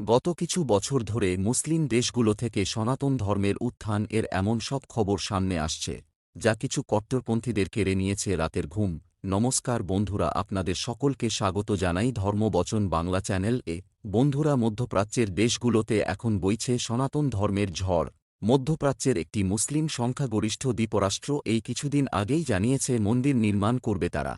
গত কিছু বছর ধরে মুসলিম দেশগুলো থেকে সনাতন ধর্মের উত্থান এর এমন সব খবর সামনে আসছে, যা কিছু কট্টরপন্থীদের কেড়ে নিয়েছে রাতের ঘুম। নমস্কার বন্ধুরা, আপনাদের সকলকে স্বাগত জানাই ধর্মবচন বাংলা চ্যানেল এ। বন্ধুরা, মধ্যপ্রাচ্যের দেশগুলোতে এখন বইছে সনাতন ধর্মের ঝড়। মধ্যপ্রাচ্যের একটি মুসলিম সংখ্যাগরিষ্ঠ দ্বীপরাষ্ট্র এই কিছুদিন আগেই জানিয়েছে মন্দির নির্মাণ করবে তারা।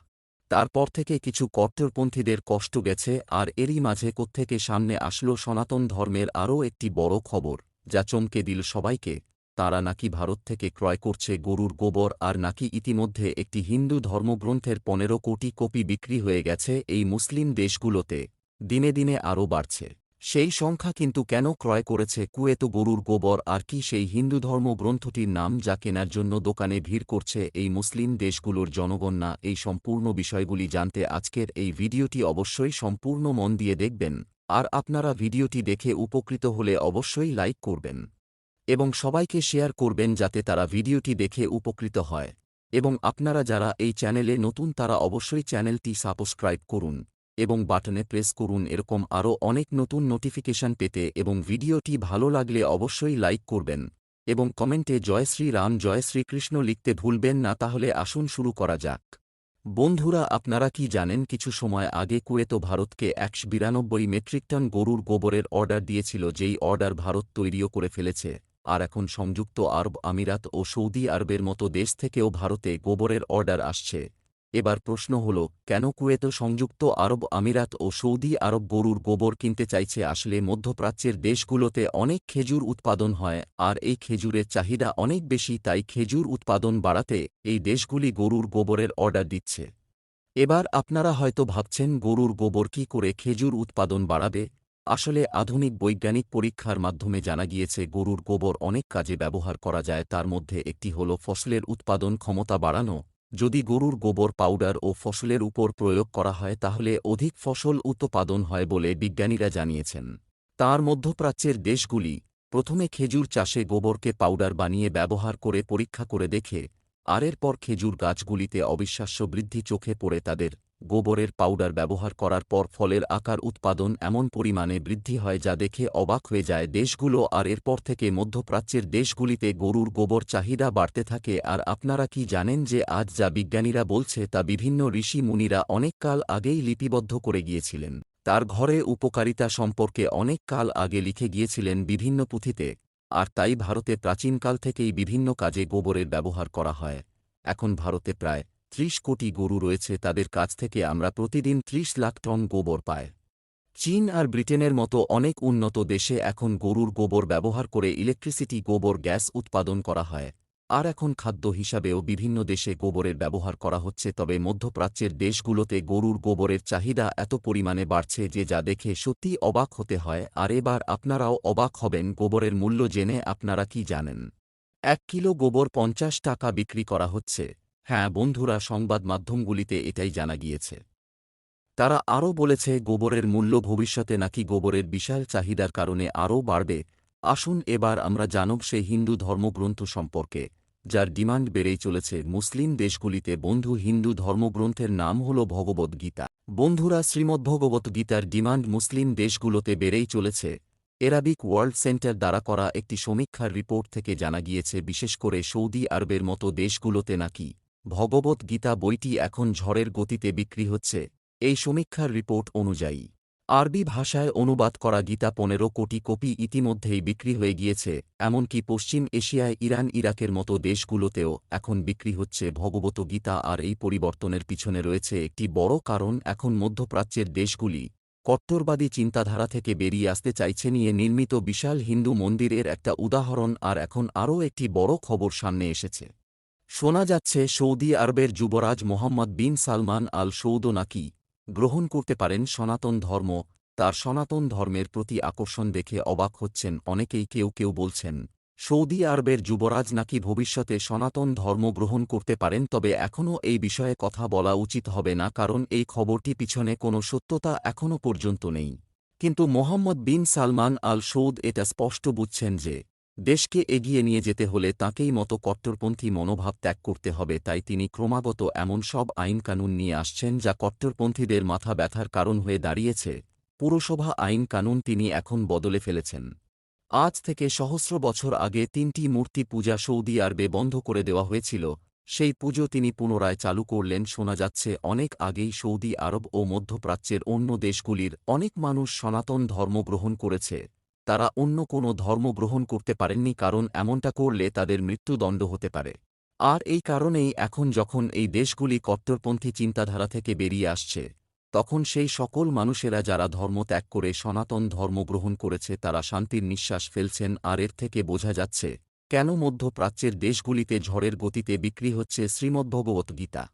তারপর থেকে কিছু কট্টরপন্থীদের কষ্ট গেছে আর এরই মাঝে কোত্থেকে সামনে আসলো সনাতন ধর্মের আরও একটি বড় খবর, যা চমকে দিল সবাইকে। তারা নাকি ভারত থেকে ক্রয় করছে গরুর গোবর আর নাকি ইতিমধ্যে একটি হিন্দু ধর্মগ্রন্থের পনেরো কোটি কপি বিক্রি হয়ে গেছে এই মুসলিম দেশগুলোতে। দিনে দিনে আরও বাড়ছে। সেই সংখ্যা কিন্তু কেন ক্রয় করেছে কুয়েত গরুর গোবর আর কি সেই হিন্দু ধর্ম গ্রন্থটির নাম যা কেনার জন্য দোকানে ভিড় করছে এই মুসলিম দেশগুলোর জনগণ না? এই সম্পূর্ণ বিষয়গুলি জানতে আজকের এই ভিডিওটি অবশ্যই সম্পূর্ণ মন দিয়ে দেখবেন। আর আপনারা ভিডিওটি দেখে উপকৃত হলে অবশ্যই লাইক করবেন। এবং সবাইকে শেয়ার করবেন যাতে তারা ভিডিওটি দেখে উপকৃত হয়। এবং আপনারা যারা এই চ্যানেলে নতুন তারা অবশ্যই চ্যানেলটি সাবস্ক্রাইব করুন। এবং বাটনে প্রেস করুন এরকম আরও অনেক নতুন নোটিফিকেশন পেতে এবং ভিডিওটি ভালো লাগলে অবশ্যই লাইক করবেন। এবং কমেন্টে জয় শ্রী রাম, জয় শ্রীকৃষ্ণ লিখতে ভুলবেন না, তাহলে আসুন শুরু করা যাক। বন্ধুরা, আপনারা কি জানেন কিছু সময় আগে কুয়েত ভারতকে একশো বিরানব্বই মেট্রিক টন গরুর গোবরের অর্ডার দিয়েছিল, যেই অর্ডার ভারত তৈরিও করে ফেলেছে। আর এখন সংযুক্ত আরব আমিরাত ও সৌদি আরবের মতো দেশ থেকেও ভারতে গোবরের অর্ডার আসছে। এবার প্রশ্ন হল, কেন কুয়েত সংযুক্ত আরব আমিরাত ও সৌদি আরব গরুর গোবর কিনতে চাইছে আসলে মধ্যপ্রাচ্যের দেশগুলোতে অনেক খেজুর উৎপাদন হয়, আর এই খেজুরের চাহিদা অনেক বেশি তাই খেজুর উৎপাদন বাড়াতে এই দেশগুলি গরুর গোবরের অর্ডার দিচ্ছে। এবার আপনারা হয়তো ভাবছেন, গরুর গোবর কি করে খেজুর উৎপাদন বাড়াবে? আসলে আধুনিক বৈজ্ঞানিক পরীক্ষার মাধ্যমে জানা গিয়েছে, গরুর গোবর অনেক কাজে ব্যবহার করা যায়, তার মধ্যে একটি হল ফসলের উৎপাদন ক্ষমতা বাড়ানো যদি গরুর গোবর, পাউডার ও ফসলের উপর প্রয়োগ করা হয়, তাহলে অধিক ফসল উৎপাদন হয় বলে বিজ্ঞানীরা জানিয়েছেন। তার মধ্যপ্রাচ্যের দেশগুলি প্রথমে খেজুর চাষে গোবরকে পাউডার বানিয়ে ব্যবহার করে পরীক্ষা করে দেখে, আর এরপর খেজুর গাছগুলিতে অবিশ্বাস্য বৃদ্ধি চোখে পড়ে তাদের গোবরের পাউডার ব্যবহার করার পর ফলের আকার উৎপাদন এমন পরিমাণে বৃদ্ধি হয় যা দেখে অবাক হয়ে যায়। দেশগুলো আর এরপর থেকে মধ্যপ্রাচ্যের দেশগুলিতে গরুর গোবর চাহিদা বাড়তে থাকে আর আপনারা কি জানেন যে আজ যা বিজ্ঞানীরা বলছে তা বিভিন্ন ঋষি মুনিরা অনেক কাল আগেই লিপিবদ্ধ করে গিয়েছিলেন। তার ঘরে উপকারিতা সম্পর্কে অনেক কাল আগে লিখে গিয়েছিলেন বিভিন্ন পুঁথিতে। আর তাই ভারতে প্রাচীনকাল থেকেই বিভিন্ন কাজে গোবরের ব্যবহার করা হয়। এখন ভারতে প্রায় ত্রিশ কোটি গরু রয়েছে, তাদের কাছ থেকে আমরা প্রতিদিন ত্রিশ লাখ টন গোবর পাই। চীন আর ব্রিটেনের মতো অনেক উন্নত দেশে এখন গরুর গোবর ব্যবহার করে ইলেকট্রিসিটি, গোবর, গ্যাস উৎপাদন করা হয়। আর এখন খাদ্য হিসাবেও বিভিন্ন দেশে গোবরের ব্যবহার করা হচ্ছে, তবে মধ্যপ্রাচ্যের দেশগুলোতে গরুর গোবরের চাহিদা এত পরিমাণে বাড়ছে যে যা দেখে সত্যি অবাক হতে হয়। আর এবার আপনারাও অবাক হবেন গোবরের মূল্য জেনে আপনারা কি জানেন। এক কিলো গোবর পঞ্চাশ টাকা বিক্রি করা হচ্ছে। হ্যাঁ বন্ধুরা, সংবাদ মাধ্যমগুলিতে এটাই জানা গিয়েছে। তারা আরও বলেছে, গোবরের মূল্য ভবিষ্যতে নাকি গোবরের বিশাল চাহিদার কারণে আরও বাড়বে। আসুন এবার আমরা জানব সেই হিন্দু ধর্মগ্রন্থ সম্পর্কে, যার ডিমান্ড বেড়েই চলেছে। মুসলিম দেশগুলিতে বন্ধু হিন্দু ধর্মগ্রন্থের নাম হল ভগবদ্গীতা। বন্ধুরা শ্রীমদ্ভগবত গীতার ডিমান্ড মুসলিম দেশগুলোতে বেড়েই চলেছে। এরাবিক ওয়ার্ল্ড সেন্টার দ্বারা করা একটি সমীক্ষার রিপোর্ট থেকে জানা গিয়েছে, বিশেষ করে সৌদি আরবের মতো দেশগুলোতে নাকি ভগবত গীতা বইটি এখন ঝড়ের গতিতে বিক্রি হচ্ছে। এই সমীক্ষার রিপোর্ট অনুযায়ী, আরবি ভাষায় অনুবাদ করা গীতা পনেরো কোটি কপি ইতিমধ্যেই বিক্রি হয়ে গিয়েছে, এমনকি পশ্চিম এশিয়ায় ইরান, ইরাকের মতো দেশগুলোতেও এখন বিক্রি হচ্ছে ভগবত গীতা আর এই পরিবর্তনের পিছনে রয়েছে একটি বড় কারণ এখন মধ্যপ্রাচ্যের দেশগুলি। কট্টরবাদী চিন্তাধারা থেকে বেরিয়ে আসতে চাইছে নিয়ে নির্মিত বিশাল হিন্দু মন্দিরের একটা উদাহরণ আর এখন আরও একটি বড় খবর সামনে এসেছে। শোনা যাচ্ছে সৌদি আরবের যুবরাজ মোহাম্মদ বিন সালমান আল সৌদ নাকি গ্রহণ করতে পারেন সনাতন ধর্ম, তার সনাতন ধর্মের প্রতি আকর্ষণ দেখে অবাক হচ্ছেন অনেকেই কেউ কেউ বলছেন, সৌদি আরবের যুবরাজ নাকি ভবিষ্যতে সনাতন ধর্ম গ্রহণ করতে পারেন তবে এখনও এই বিষয়ে কথা বলা উচিত হবে না কারণ এই খবরটি পিছনে কোনো সত্যতা এখনও পর্যন্ত নেই। কিন্তু মোহাম্মদ বিন সালমান আল সৌদ এটা স্পষ্ট বুঝছেন যে দেশকে এগিয়ে নিয়ে যেতে হলে তাঁকেই মতো কট্টরপন্থী মনোভাব ত্যাগ করতে হবে, তাই তিনি ক্রমাগত এমন সব আইনকানুন নিয়ে আসছেন যা কট্টরপন্থীদের মাথা ব্যথার কারণ হয়ে দাঁড়িয়েছে। পুরসভা আইন কানুন তিনি এখন বদলে ফেলেছেন। আজ থেকে সহস্র বছর আগে তিনটি মূর্তি পূজা সৌদি আরবে বন্ধ করে দেওয়া হয়েছিল। সেই পুজো তিনি পুনরায় চালু করলেন, শোনা যাচ্ছে অনেক আগেই সৌদি আরব ও মধ্যপ্রাচ্যের অন্য দেশগুলির অনেক মানুষ সনাতন ধর্ম গ্রহণ করেছে। তারা অন্য কোনো ধর্ম গ্রহণ করতে পারেননি কারণ এমনটা করলে তাদের মৃত্যুদণ্ড হতে পারে। আর এই কারণেই এখন যখন এই দেশগুলি কট্টরপন্থী চিন্তাধারা থেকে বেরিয়ে আসছে, তখন সেই সকল মানুষেরা যারা ধর্ম ত্যাগ করে সনাতন ধর্ম গ্রহণ করেছে তারা শান্তির নিঃশ্বাস ফেলছেন আর এর থেকে বোঝা যাচ্ছে কেন মধ্যপ্রাচ্যের দেশগুলিতে ঝড়ের গতিতে বিক্রি হচ্ছে শ্রীমদ্ভগবত গীতা।